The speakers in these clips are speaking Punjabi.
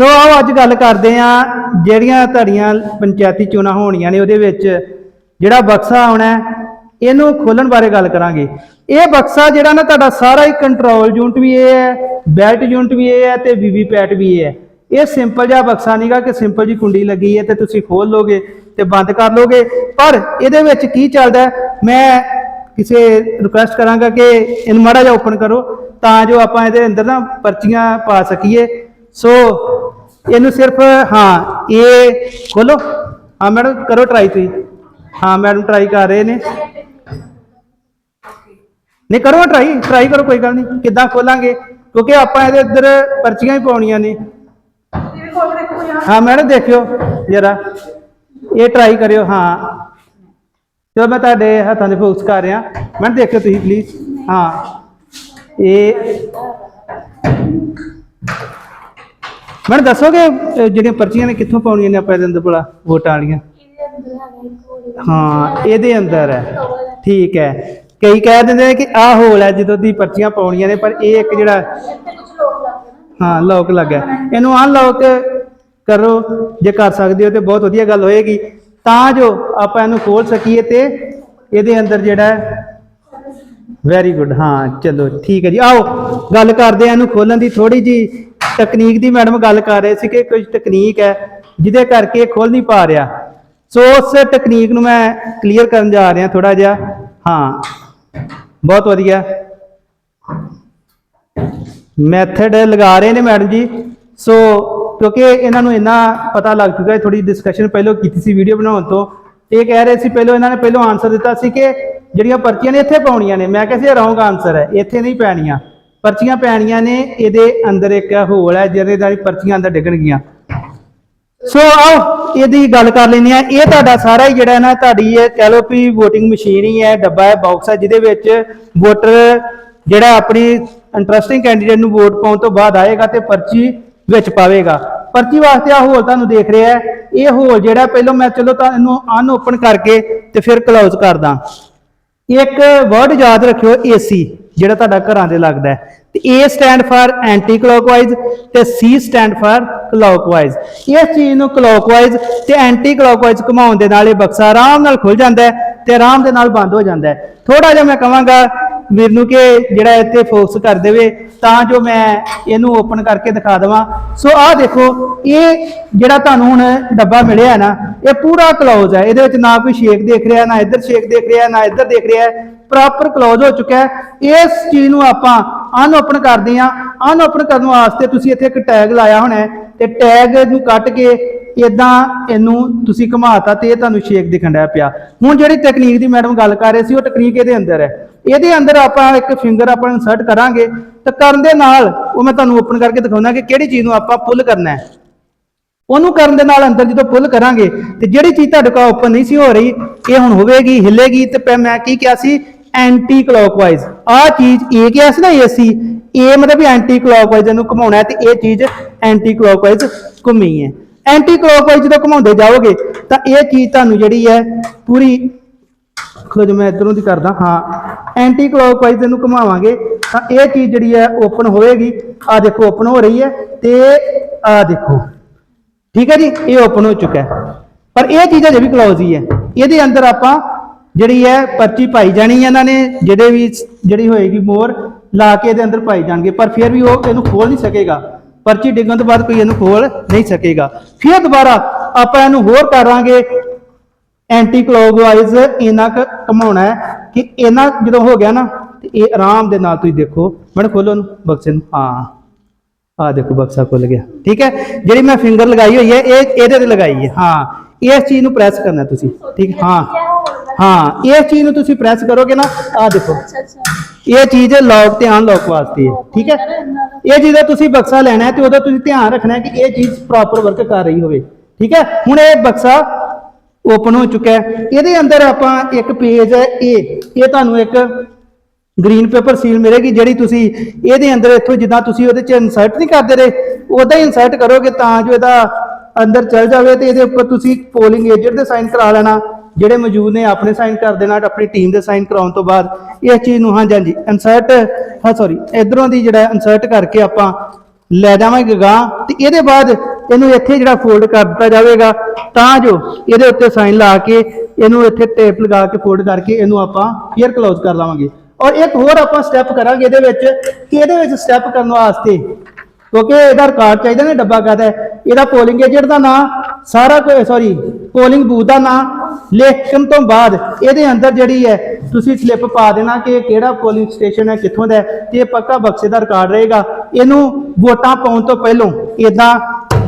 ਸੋ ਆਓ ਅੱਜ ਗੱਲ ਕਰਦੇ ਆ ਜਿਹੜੀਆਂ ਤੁਹਾਡੀਆਂ ਪੰਚਾਇਤੀ ਚੋਣਾਂ ਹੋਣੀਆਂ ਨੇ ਉਹਦੇ ਵਿੱਚ ਜਿਹੜਾ ਬਕਸਾ ਆਉਣਾ ਇਹਨੂੰ ਖੋਲਣ ਬਾਰੇ ਗੱਲ ਕਰਾਂਗੇ। ਇਹ ਬਕਸਾ ਜਿਹੜਾ ਨਾ ਤੁਹਾਡਾ ਸਾਰਾ ਹੀ ਕੰਟਰੋਲ ਯੂਨਿਟ ਵੀ ਇਹ ਹੈ ਬੈਲਟ ਯੂਨਿਟ ਵੀ ਇਹ ਹੈ ਤੇ ਵੀਵੀਪੈਟ ਵੀ ਇਹ ਹੈ। ਇਹ ਸਿੰਪਲ ਜਿਹਾ ਬਕਸਾ ਨਹੀਂਗਾ ਕਿ ਸਿੰਪਲ ਜੀ ਕੁੰਡੀ ਲੱਗੀ ਹੈ ਤੇ ਤੁਸੀਂ ਖੋਲ ਲੋਗੇ ਤੇ ਬੰਦ ਕਰ ਲੋਗੇ। ਪਰ ਇਹਦੇ ਵਿੱਚ ਕੀ ਚੱਲਦਾ ਮੈਂ ਕਿਸੇ ਰਿਕੁਐਸਟ ਕਰਾਂਗਾ ਕਿ ਇਹਨੂੰ ਮਾੜਾ ਜਿਹਾ ਓਪਨ ਕਰੋ ਤਾਂ ਜੋ ਆਪਾਂ ਇਹਦੇ ਅੰਦਰ ਨਾ ਪਰਚੀਆਂ ਪਾ ਸਕੀਏ। ਸੋ ਇਹਨੂੰ ਸਿਰਫ, ਹਾਂ, ਇਹ ਖੋਲੋ। ਹਾਂ, ਮੈਡਮ, ਕਰੋ ਟਰਾਈ ਤੁਸੀਂ। ਹਾਂ, ਮੈਡਮ ਟਰਾਈ ਕਰ ਰਹੇ ਨੇ। ਨਹੀਂ, ਕਰੋ ਟਰਾਈ ਟਰਾਈ ਕਰੋ, ਕੋਈ ਗੱਲ ਨਹੀਂ। ਕਿੱਦਾਂ ਖੋਲਾਂਗੇ? ਕਿਉਂਕਿ ਆਪਾਂ ਇਹਦੇ ਅੰਦਰ ਪਰਚੀਆਂ ਹੀ ਪਾਉਣੀਆਂ ਨੇ। ਹਾਂ, ਮੈਡਮ, ਦੇਖਿਓ ਜਰਾ। ਇਹ ਟਰਾਈ ਕਰਿਓ, ਹਾਂ। ਚਲੋ, ਮੈਂ ਤੁਹਾਡੇ ਹੱਥਾਂ ਦੇ ਫੋਕਸ ਕਰ ਰਿਹਾ। ਮੈਡਮ, ਦੇਖਿਓ ਤੁਸੀਂ ਪਲੀਜ਼ ਹਾਂ। ਇਹ ਮੈਡਮ ਦੱਸੋਗੇ ਅਹ, ਜਿਹੜੀਆਂ ਪਰਚੀਆਂ ਨੇ ਕਿੱਥੋਂ ਪਾਉਣੀਆਂ ਨੇ ਆਪਾਂ ਇਹਦੇ ਅੰਦਰ ਭਲਾ ਵੋਟਾਂ ਵਾਲੀਆਂ? ਹਾਂ ਇਹਦੇ ਅੰਦਰ ਹੈ। ਠੀਕ ਹੈ। ਕਈ ਕਹਿ ਦਿੰਦੇ ਨੇ ਕਿ ਆਹ ਹੋਲ ਹੈ ਜਦੋਂ ਦੀ ਪਰਚੀਆਂ ਪਾਉਣੀਆਂ ਨੇ ਪਰ ਇਹ ਇੱਕ ਜਿਹੜਾ ਹਾਂ ਲੋਕ ਲੱਗਾ ਇਹਨੂੰ ਅਨਲੌਕ ਕਰੋ ਜੇ ਕਰ ਸਕਦੇ ਹੋ ਤੇ ਬਹੁਤ ਵਧੀਆ ਗੱਲ ਹੋਏਗੀ। ਤਾਂ ਜੋ ਆਪਾਂ ਇਹਨੂੰ ਖੋਲ ਸਕੀਏ ਤੇ ਇਹਦੇ ਅੰਦਰ ਜਿਹੜਾ ਵੈਰੀ ਗੁੱਡ ਹਾਂ ਚਲੋ ਠੀਕ ਹੈ ਜੀ। ਆਓ ਗੱਲ ਕਰਦੇ ਆ ਇਹਨੂੰ ਖੋਲਣ ਦੀ। ਥੋੜੀ ਜੀ ਤਕਨੀਕ ਦੀ ਮੈਡਮ ਗੱਲ ਕਰ ਰਹੇ ਸੀ ਕਿ ਕੁਝ ਤਕਨੀਕ ਹੈ, ਜਿਹਦੇ ਕਰਕੇ ਇਹ ਨਹੀਂ ਪਾ ਰਿਹਾ। ਸੋ ਉਸ ਟੈਕਨੀਕ ਨੂੰ ਮੈਂ ਕਲੀਅਰ ਕਰਨ ਜਾ ਰਿਹਾ ਥੋੜਾ ਜਿਹਾ। ਹਾਂ, ਬਹੁਤ ਵਧੀਆ। ਮੈਥਡ ਲਗਾ ਰਹੇ ਨੇ ਮੈਡਮ ਜੀ। ਸੋ ਕਿਉਂਕਿ ਇਹਨਾਂ ਨੂੰ ਇੰਨਾ ਪਤਾ ਲੱਗ ਚੁੱਕਾ ਹੈ ਥੋੜੀ ਡਿਸਕਸ਼ਨ ਪਹਿਲਾਂ ਕੀਤੀ ਸੀ ਵੀਡੀਓ ਬਣਾਉਣ ਤੋਂ। ਇਹ ਕਹਿ ਰਹੇ ਸੀ, ਪਹਿਲਾਂ ਇਹਨਾਂ ਨੇ ਪਹਿਲਾਂ ਆਨਸਰ ਦਿੱਤਾ ਸੀ ਕਿ ਜਿਹੜੀਆਂ ਪਰਚੀਆਂ ਨੇ ਇੱਥੇ ਪਾਉਣੀਆਂ ਨੇ। ਮੈਂ ਕਿਹਾ ਸੀ ਰੌਂਗ ਆਨਸਰ ਹੈ, ਇੱਥੇ ਨਹੀਂ ਪੈਣੀਆਂ। ਪਰਚੀਆਂ ਪੈਣੀਆਂ ਨੇ, ਇਹਦੇ ਅੰਦਰ ਇੱਕ ਹੋਲ ਹੈ ਜਿਹਦੇ ਨਾਲ ਪਰਚੀਆਂ ਅੰਦਰ ਡਿੱਗਣਗੀਆਂ ਸੋ ਆਓ ਇਹਦੀ ਗੱਲ ਕਰ ਲੈਂਦੇ ਆ ਇਹ ਤੁਹਾਡਾ ਸਾਰਾ ਹੀ ਜਿਹੜਾ ਨਾ, ਤੁਹਾਡੀ ਇਹ ਕਹਿ ਲਓ ਵੀ VOTING ਮਸ਼ੀਨ ਹੀ ਹੈ, ਡੱਬਾ ਹੈ ਬਾਕਸ ਹੈ, ਜਿਹਦੇ ਵਿੱਚ ਵੋਟਰ ਜਿਹੜਾ ਆਪਣੀ ਇੰਟਰਸਟਿੰਗ ਕੈਂਡੀਡੇਟ ਨੂੰ ਵੋਟ ਪਾਉਣ ਤੋਂ ਬਾਅਦ ਆਏਗਾ ਤੇ ਪਰਚੀ ਵਿੱਚ ਪਾਵੇਗਾ। ਪਰਚੀ ਵਾਸਤੇ ਆ ਹੋਲ ਤੁਹਾਨੂੰ ਦੇਖ ਰਿਹਾ ਇਹ ਹੋਲ ਜਿਹੜਾ ਪਹਿਲਾਂ ਮੈਂ ਚਲੋ ਤੁਹਾਨੂੰ ਅਨ ਓਪਨ ਕਰਕੇ ਤੇ ਫਿਰ ਕਲੋਜ਼ ਕਰਦਾ। ਇੱਕ ਵਰਡ ਯਾਦ ਰੱਖਿਓ ਏਸੀ ਜਿਹੜਾ ਤੁਹਾਡਾ ਘਰਾਂ ਦੇ ਲੱਗਦਾ ਹੈ। ਤੇ A stand for anti clockwise ਤੇ C ਸਟੈਂਡ ਫਾਰ ਕਲੌਕਵਾਈਜ਼ ਇਸ ਚੀਜ਼ ਨੂੰ ਕਲੌਕਵਾਈਜ਼ ਤੇ ਐਂਟੀ ਕਲੌਕਵਾਈਜ਼ ਘੁਮਾਉਣ ਦੇ ਨਾਲ ਇਹ ਬਕਸਾ ਆਰਾਮ ਨਾਲ ਖੁੱਲ ਜਾਂਦਾ ਹੈ ਤੇ ਆਰਾਮ ਦੇ ਨਾਲ ਬੰਦ ਹੋ ਜਾਂਦਾ ਹੈ। ਥੋੜਾ ਜਿਹਾ ਮੈਂ ਕਹਾਂਗਾ ਵੀਰ ਨੂੰ ਕਿ ਜਿਹੜਾ ਇੱਥੇ ਫੋਕਸ ਕਰ ਦੇਵੇ, ਤਾਂ ਜੋ ਮੈਂ ਇਹਨੂੰ ਓਪਨ ਕਰਕੇ ਦਿਖਾ ਦਵਾਂ। ਸੋ ਆਹ ਦੇਖੋ, ਇਹ ਜਿਹੜਾ ਤੁਹਾਨੂੰ ਹੁਣ ਡੱਬਾ ਮਿਲਿਆ ਨਾ, ਇਹ ਪੂਰਾ ਕਲੋਜ਼ ਹੈ। ਇਹਦੇ ਵਿੱਚ ਨਾ ਕੋਈ ਸ਼ੇਕ ਦੇਖ ਰਿਹਾ, ਨਾ ਇੱਧਰ ਸ਼ੇਕ ਦੇਖ ਰਿਹਾ, ਨਾ ਇੱਧਰ ਦੇਖ ਰਿਹਾ। ਪ੍ਰੋਪਰ ਕਲੋਜ਼ ਹੋ ਚੁੱਕਾ ਹੈ। ਇਸ ਚੀਜ਼ ਨੂੰ ਆਪਾਂ ਅਨ ਓਪਨ ਕਰਦੇ ਹਾਂ। ਅਨਓਪਨ ਕਰਨ ਵਾਸਤੇ ਤੁਸੀਂ ਇੱਥੇ ਇੱਕ ਟੈਗ ਲਾਇਆ ਹੋਣਾ ਹੈ ਤੇ ਟੈਗ ਨੂੰ ਕੱਟ ਕੇ ਇਦਾਂ ਇਹਨੂੰ ਤੁਸੀਂ ਘੁਮਾਤਾ ਤੇ ਇਹ ਤੁਹਾਨੂੰ ਸ਼ੇਕ ਦਿਖਣ ਡਿਆ ਪਿਆ। ਹੁਣ ਜਿਹੜੀ ਤਕਨੀਕ ਦੀ ਮੈਡਮ ਗੱਲ ਕਰ ਰਹੇ ਸੀ, ਉਹ ਤਕਨੀਕ ਇਹਦੇ ਅੰਦਰ ਹੈ। ਇਹਦੇ ਅੰਦਰ ਆਪਾਂ ਇੱਕ ਫਿੰਗਰ ਆਪਾਂ ਇਨਸਰਟ ਕਰਾਂਗੇ ਤਾਂ ਕਰਨ ਦੇ ਨਾਲ ਉਹ ਮੈਂ ਤੁਹਾਨੂੰ ਓਪਨ ਕਰਕੇ ਦਿਖਾਉਣਾ ਕਿ ਕਿਹੜੀ ਚੀਜ਼ ਨੂੰ ਆਪਾਂ ਪੁੱਲ ਕਰਨਾ ਹੈ। ਉਹਨੂੰ ਕਰਨ ਦੇ ਨਾਲ ਅੰਦਰ ਜਦੋਂ ਪੁੱਲ ਕਰਾਂਗੇ ਤੇ ਜਿਹੜੀ ਚੀਜ਼ ਤੁਹਾਡੇ ਕੋਲ ਓਪਨ ਨਹੀਂ ਸੀ ਹੋ ਰਹੀ, ਇਹ ਹੁਣ ਹੋਵੇਗੀ, ਹਿੱਲੇਗੀ ਤੇ ਮੈਂ ਕੀ ਕਿਹਾ ਸੀ ਐਂਟੀ ਕਲੋਕਵਾਈਜ਼ ਆਹ ਚੀਜ਼ ਇਹ ਕਿਹਾ ਸੀ ਨਾ ਏਸੀ ਇਹ ਮਤਲਬ ਵੀ ਐਂਟੀ ਕਲੋਕਵਾਈਜ਼ ਇਹਨੂੰ ਘੁਮਾਉਣਾ ਹੈ ਤੇ ਇਹ ਚੀਜ਼ ਐਂਟੀ ਕਲੌਕਵਾਈਜ਼ ਘੁੰਮੀ ਹੈ। ਐਂਟੀ ਕਲੋਕਵਾਈਜ਼ ਜਦੋਂ ਘੁਮਾਉਂਦੇ ਜਾਓਗੇ, ਤਾਂ ਇਹ ਚੀਜ਼ ਤੁਹਾਨੂੰ ਜਿਹੜੀ ਹੈ ਪੂਰੀ ਖਲੋ ਜੋ ਮੈਂ ਇਧਰੋਂ ਦੀ ਕਰਦਾ। ਹਾਂ ਐਂਟੀ ਕਲੌਕਵਾਈਜ਼ ਇਹਨੂੰ ਘੁਮਾਵਾਂਗੇ, ਤਾਂ ਇਹ ਚੀਜ਼ ਜਿਹੜੀ ਹੈ ਓਪਨ ਹੋਏਗੀ। ਆ ਦੇਖੋ ਓਪਨ ਹੋ ਰਹੀ ਹੈ ਤੇ ਆ ਦੇਖੋ। ਠੀਕ ਹੈ ਜੀ? ਇਹ ਓਪਨ ਹੋ ਚੁੱਕਾ ਹੈ। ਪਰ ਇਹ ਚੀਜ਼ ਅਜੇ ਵੀ ਕਲੋਜ਼ ਹੀ ਹੈ। ਇਹਦੇ ਅੰਦਰ ਆਪਾਂ ਜਿਹੜੀ ਹੈ ਪਰਚੀ ਪਾਈ ਜਾਣੀ ਹੈ ਇਹਨਾਂ ਨੇ, ਜਿਹੜੇ ਵੀ ਜਿਹੜੀ ਹੋਏਗੀ ਮੋਰ ਲਾ ਕੇ ਇਹਦੇ ਅੰਦਰ ਪਾਈ ਜਾਣਗੇ, ਪਰ ਫਿਰ ਵੀ ਉਹ ਇਹਨੂੰ ਖੋਲ ਨਹੀਂ ਸਕੇਗਾ। ਪਰਚੀ ਡਿੱਗਣ ਤੋਂ ਬਾਅਦ ਕੋਈ ਇਹਨੂੰ ਖੋਲ ਨਹੀਂ ਸਕੇਗਾ। ਫਿਰ ਦੁਬਾਰਾ ਆਪਾਂ ਇਹਨੂੰ ਹੋਰ ਕਰਾਂਗੇ। ਐਂਟੀ ਕਲੌਕਵਾਈਜ਼ ਇਹਨਾਂ ਕ ਘਮਾਉਣਾ ਹੈ ਕਿ ਇਹਨਾਂ ਜਦੋਂ ਹੋ ਗਿਆ ਨਾ, ਤੇ ਇਹ ਆਰਾਮ ਦੇ ਨਾਲ ਤੁਸੀਂ ਦੇਖੋ। ਮੈਨੂੰ ਖੋਲੋ ਨੂੰ ਬਕਸੇ ਨੂੰ। ਹਾਂ। ਆ ਦੇਖੋ, ਬਕਸਾ ਖੁੱਲ ਗਿਆ। ਠੀਕ ਹੈ? ਜਿਹੜੀ ਮੈਂ ਫਿੰਗਰ ਲਗਾਈ ਹੋਈ ਹੈ, ਇਹ ਇਹਦੇ ਤੇ ਲਗਾਈ ਹੈ। ਹਾਂ। ਇਸ ਚੀਜ਼ ਨੂੰ ਪ੍ਰੈਸ ਕਰਨਾ ਤੁਸੀਂ। ਠੀਕ? ਹਾਂ। ਹਾਂ ਇਸ ਚੀਜ਼ ਨੂੰ ਤੁਸੀਂ ਪ੍ਰੈਸ ਕਰੋਗੇ ਨਾ ਆ ਦੇਖੋ। ਇਹ ਚੀਜ਼ ਲੌਕ ਤੇ ਅਨਲੌਕ ਵਾਸਤੇ ਹੈ ਠੀਕ ਹੈ? ਇਹ ਜਦੋਂ ਤੁਸੀਂ ਬਕਸਾ ਲੈਣਾ ਹੈ ਤੇ ਉਦੋਂ ਤੁਸੀਂ ਧਿਆਨ ਰੱਖਣਾ ਹੈ ਕਿ ਇਹ ਚੀਜ਼ ਪ੍ਰੋਪਰ ਵਰਕ ਕਰ ਰਹੀ ਹੋਵੇ ਠੀਕ ਹੈ? ਹੁਣ ਇਹ ਬਕਸਾ ਓਪਨ ਹੋ ਚੁੱਕਾ ਹੈ। ਇਹਦੇ ਅੰਦਰ ਆਪਾਂ ਇੱਕ ਪੇਜ ਹੈ ਇਹ ਇਹ ਤੁਹਾਨੂੰ ਇੱਕ ਗ੍ਰੀਨ ਪੇਪਰ ਸੀਲ ਮਿਲੇਗੀ ਜਿਹੜੀ ਤੁਸੀਂ ਇਹਦੇ ਅੰਦਰ ਇੱਥੋਂ ਜਿੱਦਾਂ ਤੁਸੀਂ ਉਹਦੇ ਚ ਇਨਸਰਟ ਨਹੀਂ ਕਰਦੇ ਰਹੇ ਉਦਾਂ ਹੀ ਇਨਸਰਟ ਕਰੋਗੇ ਤਾਂ ਜੋ ਇਹਦਾ ਅੰਦਰ ਚਲ ਜਾਵੇ ਤੇ ਇਹਦੇ ਉੱਪਰ ਤੁਸੀਂ ਪੋਲਿੰਗ ਏਜੰਟ ਦੇ ਸਾਈਨ ਕਰਾ ਲੈਣਾ। ਜਿਹੜੇ ਮੌਜੂਦ ਨੇ ਆਪਣੇ ਸਾਈਨ ਕਰ ਦੇਣਾ ਆਪਣੀ ਟੀਮ ਦੇ ਸਾਈਨ ਕਰਾਉਣ ਤੋਂ ਬਾਅਦ ਇਸ ਚੀਜ਼ ਨੂੰ, ਹਾਂਜੀ ਹਾਂਜੀ ਇਨਸਰਟ ਹਾਂ ਸੌਰੀ ਇਧਰੋਂ ਦੀ ਜਿਹੜਾ ਇਨਸਰਟ ਕਰਕੇ ਆਪਾਂ ਲੈ ਜਾਵਾਂਗੇ ਗਾਂ ਤੇ ਇਹਦੇ ਬਾਅਦ ਇਹਨੂੰ ਇੱਥੇ ਜਿਹੜਾ ਫੋਲਡ ਕਰ ਦਿੱਤਾ ਜਾਵੇਗਾ, ਤਾਂ ਜੋ ਇਹਦੇ ਉੱਤੇ ਸਾਈਨ ਲਾ ਕੇ ਇਹਨੂੰ ਇੱਥੇ ਟੇਪ ਲਗਾ ਕੇ ਫੋਲਡ ਕਰਕੇ ਇਹਨੂੰ ਆਪਾਂ ਫੇਰ ਕਲੋਜ਼ ਕਰ ਲਾਵਾਂਗੇ। ਔਰ ਇੱਕ ਹੋਰ ਆਪਾਂ ਸਟੈਪ ਕਰਾਂਗੇ ਇਹਦੇ ਵਿੱਚ ਕਿ ਇਹਦੇ ਵਿੱਚ ਸਟੈਪ ਕਰਨ ਵਾਸਤੇ, ਕਿਉਂਕਿ ਇਹਦਾ ਰਿਕਾਰਡ ਚਾਹੀਦਾ ਨਾ, ਡੱਬਾ ਕਾਹਦਾ ਇਹਦਾ ਪੋਲਿੰਗ ਏਜੰਟ ਦਾ ਨਾਮ ਸਾਰਾ ਕੋਈ ਸੌਰੀ ਪੋਲਿੰਗ ਬੂਥ ਦਾ ਨਾਮ ਲਿਖਣ ਤੋਂ ਬਾਅਦ ਇਹਦੇ ਅੰਦਰ ਜਿਹੜੀ ਹੈ, ਤੁਸੀਂ ਸਲਿੱਪ ਪਾ ਦੇਣਾ ਕਿ ਇਹ ਕਿਹੜਾ ਪੋਲਿੰਗ ਸਟੇਸ਼ਨ ਹੈ, ਕਿੱਥੋਂ ਦਾ ਹੈ, ਤੇ ਇਹ ਪੱਕਾ ਬਕਸੇ ਦਾ ਰਿਕਾਰਡ ਰਹੇਗਾ। ਇਹਨੂੰ ਵੋਟਾਂ ਪਾਉਣ ਤੋਂ ਪਹਿਲਾਂ ਇਦਾਂ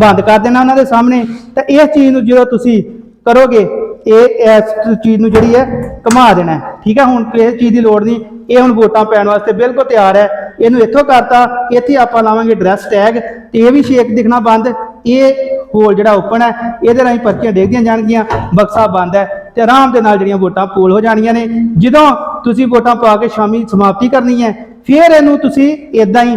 ਬੰਦ ਕਰ ਦੇਣਾ ਉਹਨਾਂ ਦੇ ਸਾਹਮਣੇ। ਤਾਂ ਇਸ ਚੀਜ਼ ਨੂੰ ਜਦੋਂ ਤੁਸੀਂ ਕਰੋਗੇ, ਇਹ, ਇਸ ਚੀਜ਼ ਨੂੰ ਜਿਹੜੀ ਹੈ, ਘੁਮਾ ਦੇਣਾ ਠੀਕ ਹੈ, ਹੁਣ ਕਿਸੇ ਚੀਜ਼ ਦੀ ਲੋੜ ਨਹੀਂ। ਇਹ ਹੁਣ ਵੋਟਾਂ ਪੈਣ ਵਾਸਤੇ ਬਿਲਕੁਲ ਤਿਆਰ ਹੈ। ਇਹਨੂੰ ਇੱਥੋਂ ਕਰਤਾ, ਇੱਥੇ ਆਪਾਂ ਲਾਵਾਂਗੇ ਡਰੈਸ ਟੈਗ ਤੇ ਇਹ ਵੀ ਸ਼ੇਕ ਦਿਖਣਾ ਬੰਦ। ਇਹ ਹੋਲ ਜਿਹੜਾ ਓਪਨ ਹੈ, ਇਹਦੇ ਰਾਹੀਂ ਪਰਚੀਆਂ ਡੇਗਦੀਆਂ ਜਾਣਗੀਆਂ, ਬਕਸਾ ਬੰਦ ਹੈ ਤੇ ਆਰਾਮ ਦੇ ਨਾਲ ਜਿਹੜੀਆਂ ਵੋਟਾਂ ਪੋਲ ਹੋ ਜਾਣੀਆਂ ਨੇ। ਜਦੋਂ ਤੁਸੀਂ ਵੋਟਾਂ ਪਾ ਕੇ ਸ਼ਾਮੀ ਸਮਾਪਤੀ ਕਰਨੀ ਹੈ, ਫਿਰ ਇਹਨੂੰ ਤੁਸੀਂ ਇਦਾਂ ਹੀ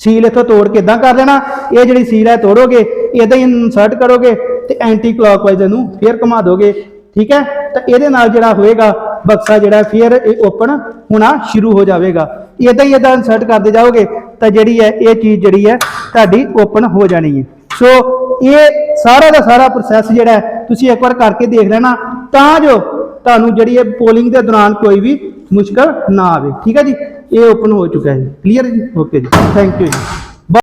ਸੀਲ ਇੱਥੋਂ ਤੋੜ ਕੇ ਇਦਾਂ ਕਰ ਦੇਣਾ। ਇਹ ਜਿਹੜੀ ਸੀਲ ਹੈ, ਤੋੜੋਗੇ ਇਦਾਂ ਹੀ ਇਨਸਰਟ ਕਰੋਗੇ ਤੇ ਐਂਟੀ ਕਲੌਕਵਾਈਜ਼ ਇਹਨੂੰ ਫਿਰ ਘੁਮਾ ਦੋਗੇ, ਠੀਕ ਹੈ? ਤਾਂ ਇਹਦੇ ਨਾਲ ਜਿਹੜਾ ਹੋਏਗਾ, ਬਕਸਾ ਜਿਹੜਾ ਫਿਰ ਇਹ ਓਪਨ ਹੋਣਾ ਸ਼ੁਰੂ ਹੋ ਜਾਵੇਗਾ। ਇਦਾਂ ਹੀ ਇਦਾਂ ਇਨਸਰਟ ਕਰਦੇ ਜਾਓਗੇ, ਤਾਂ ਜਿਹੜੀ ਹੈ, ਇਹ ਚੀਜ਼ ਜਿਹੜੀ ਹੈ, ਤੁਹਾਡੀ ਓਪਨ ਹੋ ਜਾਣੀ ਹੈ। ਸੋ ਇਹ ਸਾਰਾ ਦਾ ਸਾਰਾ ਪ੍ਰੋਸੈਸ ਜਿਹੜਾ ਤੁਸੀਂ ਇੱਕ ਵਾਰ ਕਰਕੇ ਦੇਖ ਲੈਣਾ, ਤਾਂ ਜੋ ਤੁਹਾਨੂੰ ਜਿਹੜੀ ਇਹ ਪੋਲਿੰਗ ਦੇ ਦੌਰਾਨ ਕੋਈ ਵੀ ਮੁਸ਼ਕਲ ਨਾ ਆਵੇ। ਠੀਕ ਹੈ ਜੀ? ਇਹ ਓਪਨ ਹੋ ਚੁੱਕਾ ਹੈ ਕਲੀਅਰ ਜੀ? ਓਕੇ ਜੀ। ਥੈਂਕ ਯੂ ਜੀ।